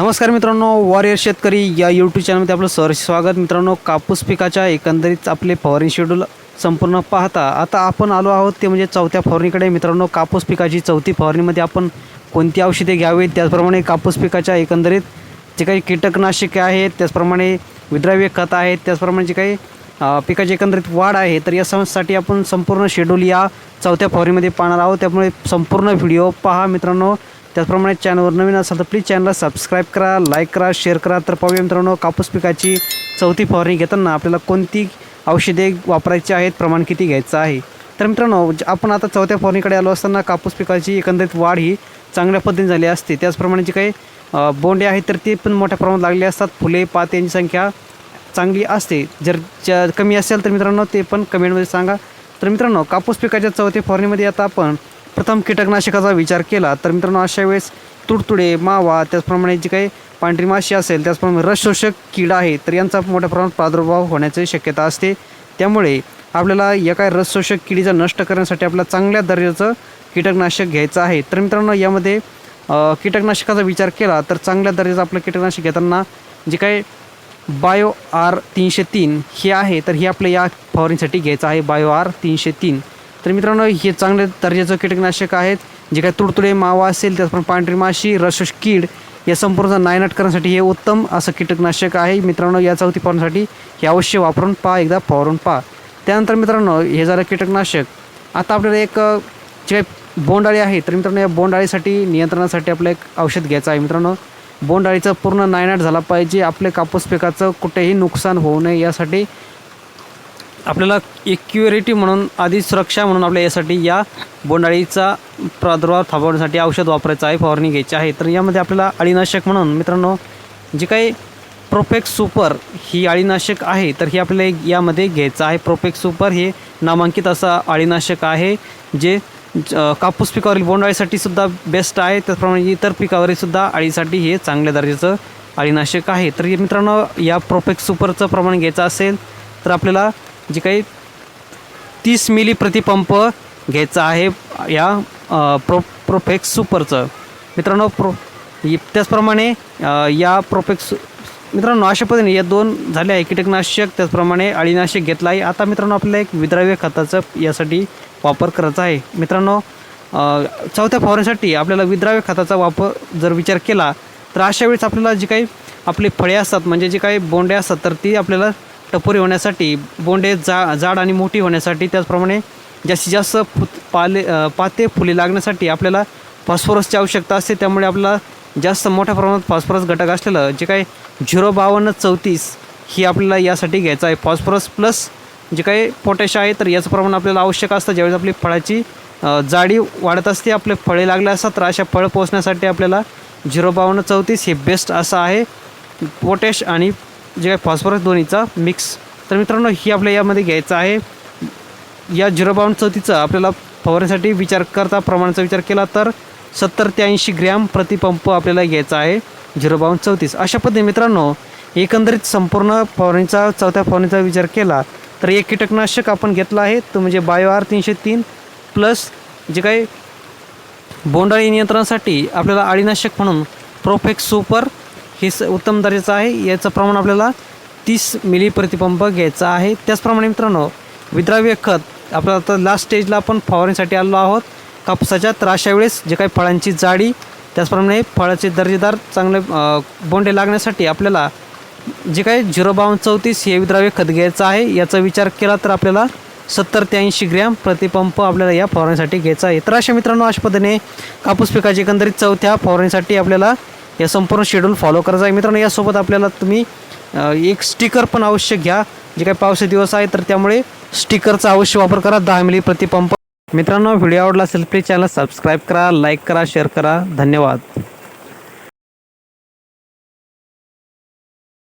नमस्कार मित्रांनो वॉरियर शेतकरी या यूट्यूब चॅनलमध्ये आपलं सर स्वागत. मित्रांनो कापूस पिकाच्या एकंदरीत आपले फवारणी शेड्यूल संपूर्ण पाहता. आता आपण आलो आहोत ते म्हणजे चौथ्या फवारणीकडे. मित्रांनो कापूस पिकाची चौथी फवारणीमध्ये आपण कोणती औषधे घ्यावीत? त्याचप्रमाणे कापूस पिकाच्या एकंदरीत जे काही कीटकनाशके आहेत त्याचप्रमाणे विद्राव्य खत आहेत त्याचप्रमाणे जे काही पिकाची एकंदरीत वाढ आहे. तर या समस्यासाठी आपण संपूर्ण शेड्यूल या चौथ्या फवारणीमध्ये पाहणार आहोत. त्यामुळे संपूर्ण व्हिडिओ पहा मित्रांनो. त्याचप्रमाणे चॅनलवर नवीन असाल तर प्लीज चॅनलला सबस्क्राईब करा लाईक करा शेअर करा. तर पाहूया मित्रांनो कापूस पिकाची चौथी फवारणी घेताना आपल्याला कोणती औषधे वापरायची आहेत प्रमाण किती घ्यायचं आहे? तर मित्रांनो आपण आता चौथ्या फवारणीकडे आलो असताना कापूस पिकाची एकंदरीत वाढ ही चांगल्या पद्धतीने झाली असते. त्याचप्रमाणे जे काही बोंडे आहेत तर ते पण मोठ्या प्रमाणात लागले असतात. फुले पात यांची संख्या चांगली असते. जर ज कमी असेल तर मित्रांनो ते पण कमेंटमध्ये सांगा. तर मित्रांनो कापूस पिकाच्या चौथ्या फवारणीमध्ये आता आपण प्रथम कीटकनाशकाचा विचार केला तर मित्रांनो अशा वेळेस तुडतुडे मावा त्याचप्रमाणे जी काही पांढरी माशी असेल त्याचप्रमाणे रसशोषक कीड आहे तर यांचा मोठ्या प्रमाणात प्रादुर्भाव होण्याची शक्यता असते. त्यामुळे आपल्याला या काय रसशोषक किडीचा नष्ट करण्यासाठी आपल्याला चांगल्या दर्जाचं कीटकनाशक घ्यायचं आहे. तर मित्रांनो यामध्ये कीटकनाशकाचा विचार केला तर चांगल्या दर्जाचं आपलं कीटकनाशक घेताना जे काही बायो आर तीनशे तीन हे आहे तर हे आपलं या फवारणीसाठी घ्यायचं आहे बायो आर तीनशे तीन. तर मित्रांनो हे चांगल्या दर्जाचं कीटकनाशक आहेत. जे काही तुडतुडे मावा असेल त्याचप्रमाणे पांढरी माशी रसोश कीड या संपूर्ण नायनाट करण्यासाठी हे उत्तम असं कीटकनाशक आहे. मित्रांनो या चौथी फवारणीसाठी हे अवश्य वापरून पहा एकदा फवारून पहा. त्यानंतर मित्रांनो हे झालं कीटकनाशक. आता आपल्याला एक जे काही बोंडाळी आहे तर मित्रांनो या बोंडाळीसाठी नियंत्रणासाठी आपलं एक औषध घ्यायचं आहे मित्रांनो. बोंडाळीचं पूर्ण नायनाट झाला पाहिजे. आपले कापूस पिकाचं कुठेही नुकसान होऊ नये यासाठी आपल्याला एक्युरिटी म्हणून आधी सुरक्षा म्हणून आपल्या यासाठी या बोंडाळीचा प्रादुर्भाव थांबवण्यासाठी औषध वापरायचं आहे फवारणी घ्यायची आहे. तर यामध्ये आपल्याला अळीनाशक म्हणून मित्रांनो जे काही प्रोफेक्स सुपर ही अळीनाशक आहे तर हे आपल्याला यामध्ये घ्यायचं आहे. प्रोफेक्स सुपर हे नामांकित असं अळीनाशक आहे जे ज- कापूस पिकावरील बोंडाळीसाठी सुद्धा बेस्ट आहे. त्याचप्रमाणे इतर पिकावरील सुद्धा अळीसाठी हे चांगल्या दर्जाचं अळीनाशक आहे. तर हे मित्रांनो या प्रोफेक्स सुपरचं प्रमाण घ्यायचं असेल तर आपल्याला जे काही तीस मिली प्रतिपंप घ्यायचं आहे या प्रो प्रोफेक्स सुपरचं. मित्रांनो प्रो त्याचप्रमाणे या प्रोफेक्स मित्रांनो अशा पद्धतीने या दोन झाले आहे कीटकनाशक त्याचप्रमाणे अळीनाशक घेतलं आहे आता मित्रांनो आपल्याला एक विद्राव्य खताचं यासाठी वापर करायचा आहे. मित्रांनो चौथ्या फवारणीसाठी आपल्याला विद्राव्य खताचा वापर जर विचार केला तर अशा वेळेस आपल्याला जी काही आपली फळे असतात म्हणजे जे काही बोंडे असतात तर ती आपल्याला टपोरी होण्यासाठी बोंडे जा जाड आणि मोठी होण्यासाठी त्याचप्रमाणे जास्तीत जास्त फुत पाले पाते फुले लागण्यासाठी आपल्याला फॉस्फरसची आवश्यकता असते. त्यामुळे आपल्याला जास्त मोठ्या प्रमाणात फॉस्फरस घटक असलेलं जे काही झिरो बावन्न चौतीस ही आपल्याला यासाठी घ्यायचं आहे. फॉस्फरस प्लस जे काही पोटॅश आहे तर याचं प्रमाण आपल्याला आवश्यक असतं. ज्यावेळेस आपली फळाची जाडी वाढत असते आपले फळे लागले असतात तर अशा फळं पोचण्यासाठी आपल्याला झिरो बावन्न चौतीस हे बेस्ट असं आहे. पोटॅश आणि जे काय फॉस्फरस दोन्हीचा मिक्स तर मित्रांनो ही आपल्या यामध्ये घ्यायचं आहे. या झिरो बावन्न चौथीचा आपल्याला फवारण्यासाठी विचार करता प्रमाणाचा विचार केला तर सत्तर ते ऐंशी ग्रॅम प्रतिपंप आपल्याला घ्यायचा आहे. झिरो बावन्न चौतीस अशा पद्धतीने मित्रांनो एकंदरीत संपूर्ण फवारणीचा चौथ्या फवारणीचा विचार केला तर एक कीटकनाशक आपण घेतलं आहे. तो म्हणजे बायो आर तीनशे तीन प्लस जे काही बोंडाळी नियंत्रणासाठी आपल्याला अळीनाशक म्हणून प्रोफेक्स सुपर हे स उत्तम दर्जाचं आहे. याचं प्रमाण आपल्याला तीस मिली प्रतिपंप घ्यायचा आहे. त्याचप्रमाणे मित्रांनो विद्राव्य खत आपल्याला आता लास्ट स्टेजला आपण फवारणीसाठी आलो आहोत. कापसाच्या तर अशा वेळेस जे काही फळांची जाडी त्याचप्रमाणे फळाचे दर्जेदार चांगले बोंडे लागण्यासाठी आपल्याला जे काही झिरो बावन्न चौतीस हे विद्राव्य खत घ्यायचं आहे. याचा विचार केला तर आपल्याला सत्तर ते ऐंशी ग्रॅम प्रतिपंप आपल्याला या फवारणीसाठी घ्यायचा आहे. तर अशा मित्रांनो अशा पद्धतीने कापूस पिकाची एकंदरीत चौथ्या फवारणीसाठी आपल्याला या संपूर्ण शेड्यूल फॉलो करायचा आहे मित्रांनो यासोबत आपल्याला तुम्ही एक स्टिकर पण अवश्य घ्या. जे काही पावसाचे दिवस आहे तर त्यामुळे स्टिकरचा अवश्य वापर करा. दहा मिली प्रतिपंप. मित्रांनो व्हिडिओ आवडला असेल प्लीज चॅनल सबस्क्राईब करा लाईक करा शेअर करा. धन्यवाद.